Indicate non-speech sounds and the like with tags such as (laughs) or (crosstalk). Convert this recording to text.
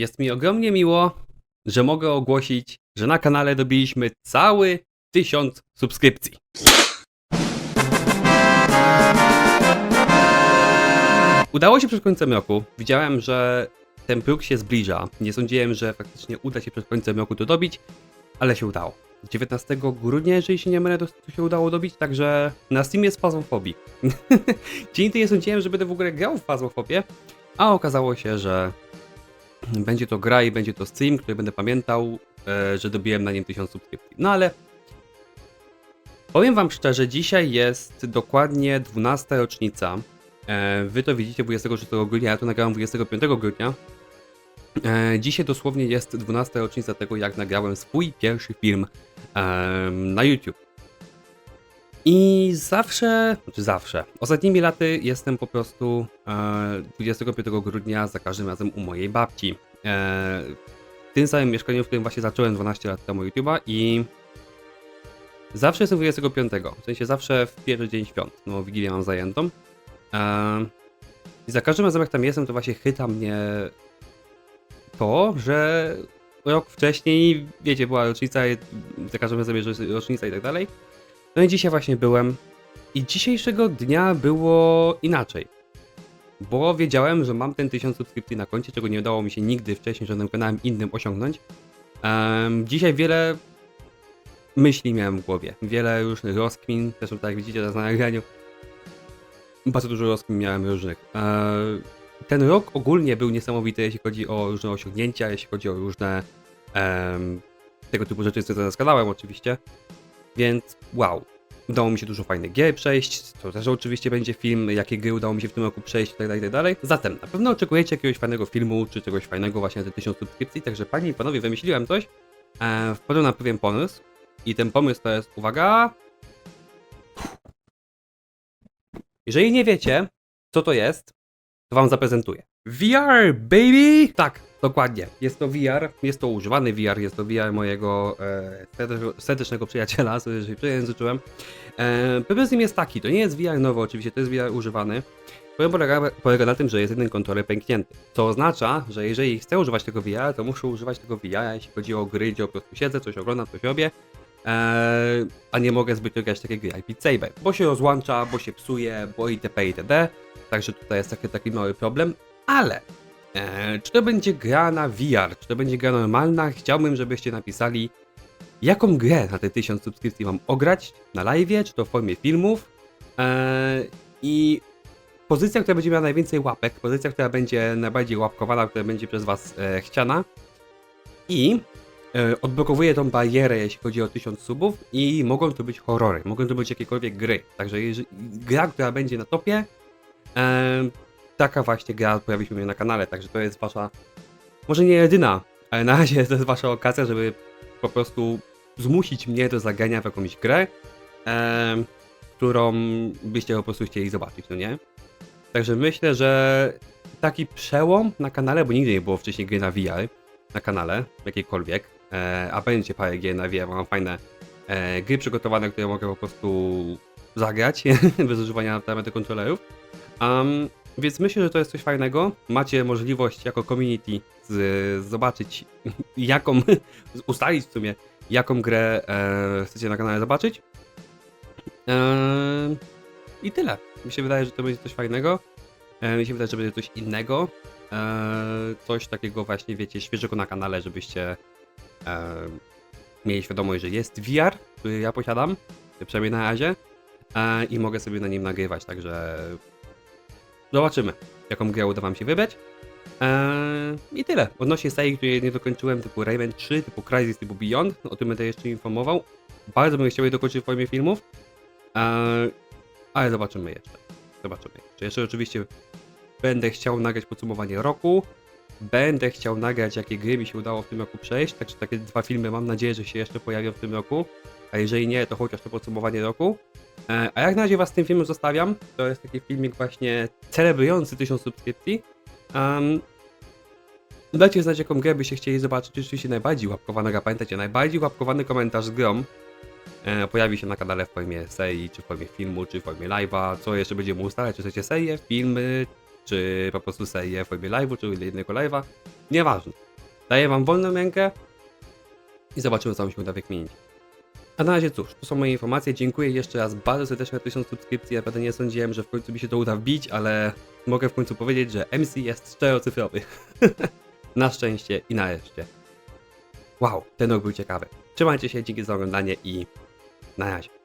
Jest mi ogromnie miło, że mogę ogłosić, że na kanale dobiliśmy cały tysiąc subskrypcji. Udało się przed końcem roku. Widziałem, że ten próg się zbliża. Nie sądziłem, że faktycznie uda się przed końcem roku to dobić, ale się udało. 19 grudnia, jeżeli się nie mylę, to to się udało dobić, także na Steamie jest Fazmofobii. (laughs) Dzień nie sądziłem, że będę w ogóle grał w Fazmofobię, a okazało się, że będzie to gra i będzie to stream, który będę pamiętał, e, że dobiłem na nim 1000 subskrypcji. No ale powiem wam szczerze, dzisiaj jest dokładnie 12 rocznica. E, wy to widzicie 26 grudnia, ja to nagrałem 25 grudnia. E, dzisiaj dosłownie jest 12 rocznica tego, jak nagrałem swój pierwszy film na YouTube. I zawsze, znaczy zawsze, ostatnimi laty jestem po prostu e, 25 grudnia za każdym razem u mojej babci. E, w tym samym mieszkaniu, w którym właśnie zacząłem 12 lat temu YouTube'a i zawsze jestem 25, w sensie zawsze w pierwszy dzień świąt, no Wigilię mam zajętą. E, I za każdym razem jak tam jestem, to właśnie chyta mnie to, że rok wcześniej, wiecie, była rocznica, za każdym razem jest rocznica i tak dalej. No i dzisiaj właśnie byłem. I dzisiejszego dnia było inaczej. Bo wiedziałem, że mam ten 1000 subskrypcji na koncie, czego nie udało mi się nigdy wcześniej żadnym kanałem innym osiągnąć. Em, dzisiaj wiele myśli miałem w głowie. Wiele różnych rozkmin, zresztą tak jak widzicie na nagraniu. Bardzo dużo rozkmin miałem różnych. E, ten rok ogólnie był niesamowity, jeśli chodzi o różne osiągnięcia, jeśli chodzi o różne em, tego typu rzeczy związane z kanałem oczywiście. Więc wow, udało mi się dużo fajnych gier przejść, to też oczywiście będzie film, jakie gry udało mi się w tym roku przejść itd. itd. Zatem na pewno oczekujecie jakiegoś fajnego filmu, czy czegoś fajnego właśnie na te 1000 subskrypcji, także panie i panowie, wymyśliłem coś, e, wpadłem na pewien pomysł i ten pomysł to jest, uwaga, jeżeli nie wiecie, co to jest, to wam zaprezentuję. VR, baby! Tak, dokładnie. Jest to VR, jest to używany VR, jest to VR mojego e, serdecznego- przyjaciela, (laughs) sobie przejęzyczyłem. E, problem z nim jest taki, to nie jest VR nowy oczywiście, to jest VR używany. Problem polega, polega na tym, że jest jeden kontroler pęknięty. Co oznacza, że jeżeli chcę używać tego VR, to muszę używać tego VR, jeśli chodzi o gry, gdzie po prostu siedzę, coś oglądam, coś robię. Eee, a nie mogę zbytnio grać takie gry jak Saber, bo się rozłącza, bo się psuje, bo itp. itd. Także tutaj jest taki, taki mały problem, ale e, czy to będzie gra na VR, czy to będzie gra normalna? Chciałbym, żebyście napisali, jaką grę na te 1000 subskrypcji mam ograć na live, czy to w formie filmów e, i pozycja, która będzie miała najwięcej łapek, pozycja, która będzie najbardziej łapkowana, która będzie przez Was e, chciana i e, odblokowuje tą barierę, jeśli chodzi o 1000 subów i mogą to być horrory, mogą to być jakiekolwiek gry. Także jeżeli, gra, która będzie na topie, taka właśnie gra pojawi się u mnie na kanale, także to jest wasza, może nie jedyna, ale na razie to jest wasza okazja, żeby po prostu zmusić mnie do zagrania w jakąś grę, e, którą byście po prostu chcieli zobaczyć, no nie? Także myślę, że taki przełom na kanale, bo nigdy nie było wcześniej gry na VR na kanale, jakiejkolwiek, e, a będzie parę gier na VR, mam fajne e, gry przygotowane, które mogę po prostu zagrać (laughs) bez używania parametry kontrolerów. Um, więc myślę, że to jest coś fajnego. Macie możliwość jako community z, zobaczyć, (laughs) jaką, (laughs) ustalić w sumie, jaką grę e, chcecie na kanale zobaczyć. E, I tyle. Mi się wydaje, że to będzie coś fajnego. E, mi się wydaje, że będzie coś innego. E, coś takiego właśnie, wiecie, świeżego na kanale, żebyście e, mieli świadomość, że jest VR, który ja posiadam, przynajmniej na razie. E, I mogę sobie na nim nagrywać, także Zobaczymy, jaką grę uda wam się wybrać. Eee, I tyle. Odnośnie serii, której nie dokończyłem, typu Rayman 3, typu Crysis, typu Beyond, o tym będę jeszcze informował. Bardzo bym chciał je dokończyć w formie filmów. Eee, ale zobaczymy jeszcze. Zobaczymy jeszcze. Jeszcze oczywiście będę chciał nagrać podsumowanie roku. Będę chciał nagrać, jakie gry mi się udało w tym roku przejść. Także takie dwa filmy mam nadzieję, że się jeszcze pojawią w tym roku. A jeżeli nie, to chociaż to podsumowanie roku. E, A jak na razie was z tym filmem zostawiam, to jest taki filmik właśnie celebrujący 1000 subskrypcji. Um, dajcie znać jaką grę byście chcieli zobaczyć, oczywiście najbardziej łapkowanego, pamiętajcie, najbardziej łapkowany komentarz z grą e, pojawi się na kanale w formie serii, czy w formie filmu, czy w formie live'a, co jeszcze będziemy ustalać, czy chcecie serię, filmy, czy po prostu serię w formie live'u, czy jednego live'a, nieważne. Daję wam wolną rękę i zobaczymy, co mi się uda wykminić. A na razie cóż, to są moje informacje. Dziękuję jeszcze raz bardzo serdecznie za 1000 subskrypcji. Naprawdę nie sądziłem, że w końcu mi się to uda wbić, ale mogę w końcu powiedzieć, że MC jest czterocyfrowy. (laughs) na szczęście i nareszcie. Wow, ten rok był ciekawy. Trzymajcie się, dzięki za oglądanie i na razie.